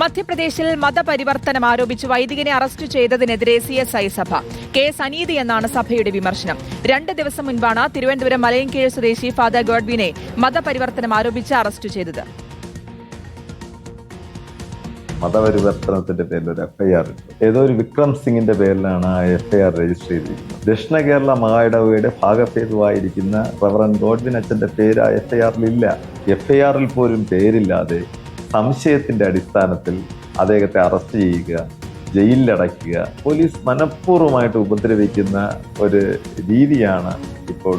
മധ്യപ്രദേശിൽ മതപരിവർത്തനം ആരോപിച്ച് വൈദികനെ അറസ്റ്റ് ചെയ്തതിനെതിരെ സി എസ് ഐ സഭ. കേസ് അനീതി എന്നാണ് സഭയുടെ വിമർശനം. രണ്ട് ദിവസം മുൻപാണ് തിരുവനന്തപുരം മലയൻകീഴ് സ്വദേശി ഫാദർ ഗോഡ്വിനെ മതപരിവർത്തനം ആരോപിച്ച് അറസ്റ്റ് ചെയ്തത്. മതപരിവർത്തനത്തിന്റെ പേരിൽ ഒരു എഫ്ഐആർ ഏതോ ഒരു വിക്രം സിംഗിന്റെ പേരിലാണ് ആ എഫ്ഐആർ രജിസ്റ്റർ ചെയ്തിരിക്കുന്നത്. ദക്ഷിണ കേരള മഹായിടവയുടെ ഭാഗഭേദമായിരിക്കുന്ന റവറൻ ഗോഡ്വിൻ അച്ഛന്റെ പേര് ആ എഫ്ഐആറിൽ ഇല്ല എഫ്ഐആറിൽ പോലും പേരില്ലാതെ സംശയത്തിന്റെ അടിസ്ഥാനത്തിൽ അദ്ദേഹത്തെ അറസ്റ്റ് ചെയ്യുക ജയിലിലടയ്ക്കുക പോലീസ് മനഃപൂർവമായിട്ട് ഉപദ്രവിക്കുന്ന ഒരു രീതിയാണ് ഇപ്പോൾ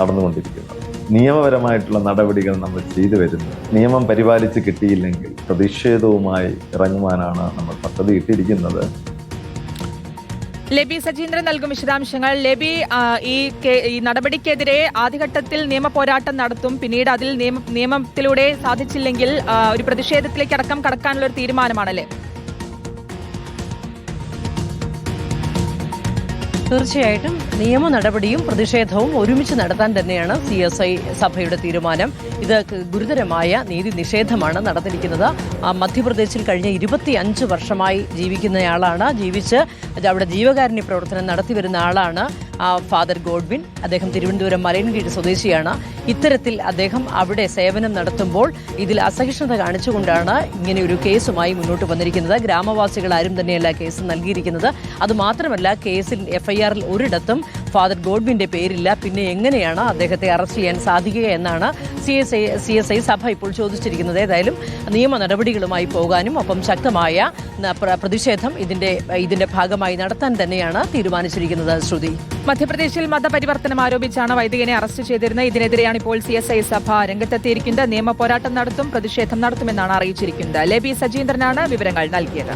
നടന്നുകൊണ്ടിരിക്കുന്നത്. നിയമപരമായിട്ടുള്ള നടപടികൾ നമ്മൾ ചെയ്തു വരുന്നു. നിയമം പരിപാലിച്ച് കിട്ടിയില്ലെങ്കിൽ പ്രതിഷേധവുമായി ഇറങ്ങുവാനാണ് നമ്മൾ പദ്ധതി ഇട്ടിരിക്കുന്നത്. ലെബി സജീന്ദ്രൻ നൽകും വിശദാംശങ്ങൾ. ലബി ഈ ഈ നടപടിക്കെതിരെ ആദ്യഘട്ടത്തിൽ നിയമ പോരാട്ടം നടത്തും. പിന്നീട് അതിൽ നിയമ നിയമത്തിലൂടെ സാധിച്ചില്ലെങ്കിൽ ഒരു പ്രതിഷേധത്തിലേക്ക് അടക്കം കടക്കാനുള്ള ഒരു തീരുമാനമാണല്ലേ? തീർച്ചയായിട്ടും നിയമ നടപടിയും പ്രതിഷേധവും ഒരുമിച്ച് നടത്താൻ തന്നെയാണ് സി എസ് ഐ സഭയുടെ തീരുമാനം. ഇത് ഗുരുതരമായ നീതി നിഷേധമാണ് നടന്നിരിക്കുന്നത് ആ, മധ്യപ്രദേശിൽ കഴിഞ്ഞ ഇരുപത്തി അഞ്ച് വർഷമായി ജീവിക്കുന്നയാളാണ്. ജീവിച്ച് അവിടെ ജീവകാരുണ്യ പ്രവർത്തനം നടത്തി വരുന്ന ആളാണ്. ഫാദർ ഗോഡ്വിൻ അദ്ദേഹം തിരുവനന്തപുരം മലയൻകീഴ് സ്വദേശിയാണ്. ഇത്തരത്തിൽ അദ്ദേഹം അവിടെ സേവനം നടത്തുമ്പോൾ ഇതിൽ അസഹിഷ്ണുത കാണിച്ചുകൊണ്ടാണ് ഇങ്ങനെ ഒരു കേസുമായി മുന്നോട്ട് വന്നിരിക്കുന്നത്. ഗ്രാമവാസികൾ ആരും തന്നെയല്ല കേസ് നൽകിയിരിക്കുന്നത്. അതുമാത്രമല്ല കേസിൽ എഫ്ഐആറിൽ ഒരിടത്തും ഫാദർ ഗോഡ്വിന്റെ പേരില്ല. പിന്നെ എങ്ങനെയാണ് അദ്ദേഹത്തെ അറസ്റ്റ് ചെയ്യാൻ സാധിക്കുക എന്നാണ് C S I C S I സഭ ഇപ്പോൾ ചോദിച്ചിരിക്കുന്നത്. ഏതായാലും നിയമ നടപടികളുമായി പോകാനും ഒപ്പം ശക്തമായ പ്രതിഷേധം ഇതിന്റെ ഇതിന്റെ ഭാഗമായി നടത്താൻ തന്നെയാണ് തീരുമാനിച്ചിരിക്കുന്നത്. ശ്രുതി. മധ്യപ്രദേശിൽ മതപരിവർത്തനം ആരോപിച്ചാണ് വൈദികനെ അറസ്റ്റ് ചെയ്തിരുന്നത്. ഇതിനെതിരെയാണ് ഇപ്പോൾ സി എസ് ഐ സഭ രംഗത്തെത്തിയിരിക്കുന്നത്. നിയമ പോരാട്ടം നടത്തും പ്രതിഷേധം നടത്തുമെന്നാണ് അറിയിച്ചിരിക്കുന്നത്. ലെബി സജീന്ദ്രനാണ് വിവരങ്ങൾ നൽകിയത്.